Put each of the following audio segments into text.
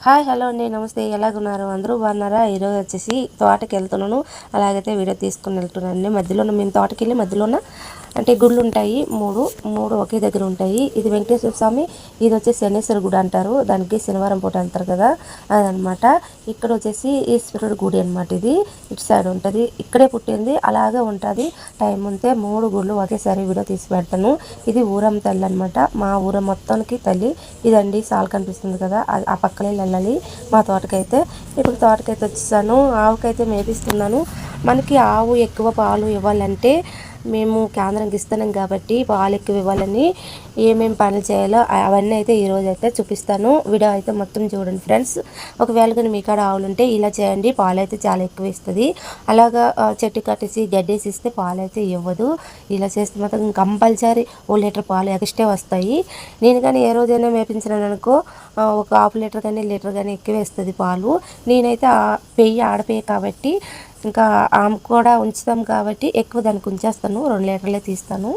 Hi hello అండి నమస్తే. ఎలాగున్నారు? అందరూ బాగున్నారా? ఈరోజు వచ్చేసి తోటకి వెళ్తున్నాను అలాగైతే వీడియో తీసుకుని వెళ్తున్నాను అండి మధ్యలో మేము తోటకి వెళ్ళి మధ్యలోన అంటే గుళ్ళు ఉంటాయి మూడు మూడు ఒకే దగ్గర ఉంటాయి. ఇది వెంకటేశ్వర స్వామి ఇది వచ్చేసి శనేశ్వర గుడి అంటారు. దానికి శనివారం పూట అంటారు కదా అదనమాట. ఇక్కడ వచ్చేసి ఈశ్వరుడు గుడి అనమాట ఇది. ఇటు సైడ్ ఉంటుంది. ఇక్కడే పుట్టింది అలాగే ఉంటుంది. టైం ఉంటే మూడు గుళ్ళు ఒకేసారి వీడియో తీసి పెడతాను. ఇది ఊరం తల్లి అనమాట మా ఊరం మొత్తానికి తల్లి. ఇదండి సాల్ కనిపిస్తుంది కదా ఆ పక్కనే వెళ్ళాలి మా తోటకైతే. ఇప్పుడు తోటకైతే వచ్చేసాను. ఆవుకైతే మేపిస్తున్నాను. మనకి ఆవు ఎక్కువ పాలు ఇవ్వాలంటే మేము కేంద్రంకి ఇస్తున్నాం కాబట్టి పాలు ఎక్కువ ఇవ్వాలని ఏమేమి పనులు చేయాలో అవన్నీ అయితే ఈరోజు అయితే చూపిస్తాను. వీడియో అయితే మొత్తం చూడండి ఫ్రెండ్స్. ఒకవేళ కానీ మీ కాడ ఆవులు ఉంటే ఇలా చేయండి పాలు అయితే చాలా ఎక్కువ ఇస్తుంది. అలాగా చెట్టు కట్టేసి గడ్డేసి ఇస్తే పాలు అయితే ఇవ్వదు. ఇలా చేస్తే మాత్రం కంపల్సరీ ఓ లీటర్ పాలు ఎక్స్ట్రా వస్తాయి. నేను కానీ ఏ రోజైనా మేపించినాను అనుకో ఒక హాఫ్ లీటర్ కానీ లీటర్ కానీ ఎక్కువ వేస్తుంది పాలు. నేనైతే పెయ్యి ఆడపేయ కాబట్టి ఇంకా ఆమె కూడా ఉంచుతాం కాబట్టి ఎక్కువ దానికి ఉంచేస్తాను. రెండు లీటర్లే తీస్తాను.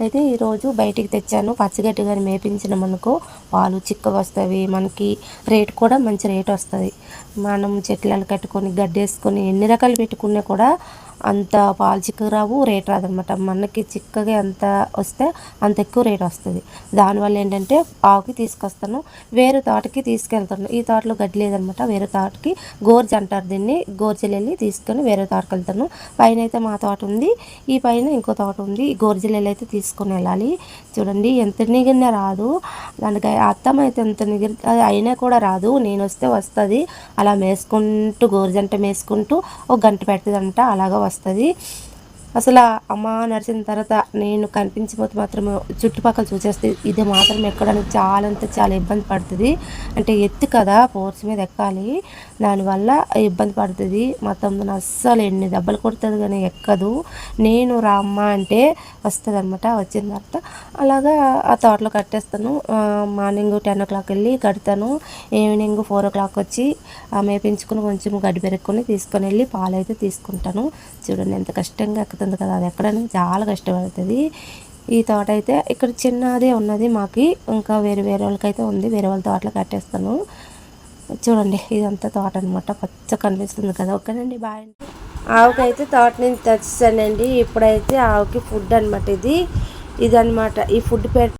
అయితే ఈరోజు బయటికి తెచ్చాను. పచ్చగడ్డి కానీ మేపించిన మనకు పాలు చిక్కగా వస్తాయి. మనకి రేట్ కూడా మంచి రేట్ వస్తుంది మనం చెట్లను కట్టుకొని గడ్డేసుకొని ఎన్ని రకాలు పెట్టుకున్నా కూడా అంత పాలు చిక్కగా రావు రేట్ రాదనమాట మనకి చిక్కగా ఎంత వస్తే అంత ఎక్కువ రేట్ వస్తుంది. దానివల్ల ఏంటంటే ఆవుకి తీసుకొస్తాను వేరే తోటకి తీసుకెళ్తాను. ఈ తోటలో గడ్డి లేదనమాట వేరే తోటకి గోర్జి అంటారు దీన్ని. గోర్జీలు వెళ్ళి తీసుకొని వేరే తోటకి వెళ్తాను. పైన అయితే మా తోట ఉంది. ఈ పైన ఇంకో తోట ఉంది. ఈ గోర్జీలు అయితే తీసుకొని వెళ్ళాలి. చూడండి ఎంత నిగిరినా రాదు. దానికి అత్తం అయితే ఎంత నిగిరి అయినా కూడా రాదు. నేను వస్తే వస్తుంది. అలా మేసుకుంటూ గోరుజంట మేసుకుంటూ ఒక గంట పెడుతుందంట అలాగా వస్తుంది. అసలు అమ్మ నడిచిన తర్వాత నేను కనిపించిపోతే మాత్రం చుట్టుపక్కల చూసేస్తే ఇది మాత్రం ఎక్కడానికి చాలా అంటే చాలా ఇబ్బంది పడుతుంది. అంటే ఎత్తు కదా ఫోర్స్ మీద ఎక్కాలి. దానివల్ల ఇబ్బంది పడుతుంది. మా తమ్ముడు అస్సలు ఎన్ని దెబ్బలు కొడుతుంది కానీ ఎక్కదు. నేను రామ్మ అంటే వస్తుంది అనమాట వచ్చిన తర్వాత అలాగా ఆ తోటలో కట్టేస్తాను. మార్నింగ్ టెన్ ఓ క్లాక్ వెళ్ళి కడతాను. ఈవినింగ్ ఫోర్ ఓ క్లాక్ వచ్చి మేపించుకుని కొంచెం గడ్డి పెరుక్కుని తీసుకొని వెళ్ళి పాలు అయితే తీసుకుంటాను. చూడండి ఎంత కష్టంగా ఎక్కుతుంది కదా అది ఎక్కడానికి చాలా కష్టపడుతుంది. ఈ తోట అయితే ఇక్కడ చిన్నదే ఉన్నది మాకి ఇంకా వేరే వేరే వాళ్ళకైతే ఉంది వేరే వాళ్ళ తోటలో కట్టేస్తాను. చూడండి ఇదంతా తోట అనమాట పచ్చ కనిపిస్తుంది కదా ఓకేనండి బాయ్ ఆవుకైతే తోట నుంచి తెచ్చానండి ఇప్పుడైతే ఆవుకి ఫుడ్ అనమాట ఇది. ఇదనమాట ఈ ఫుడ్ పెట్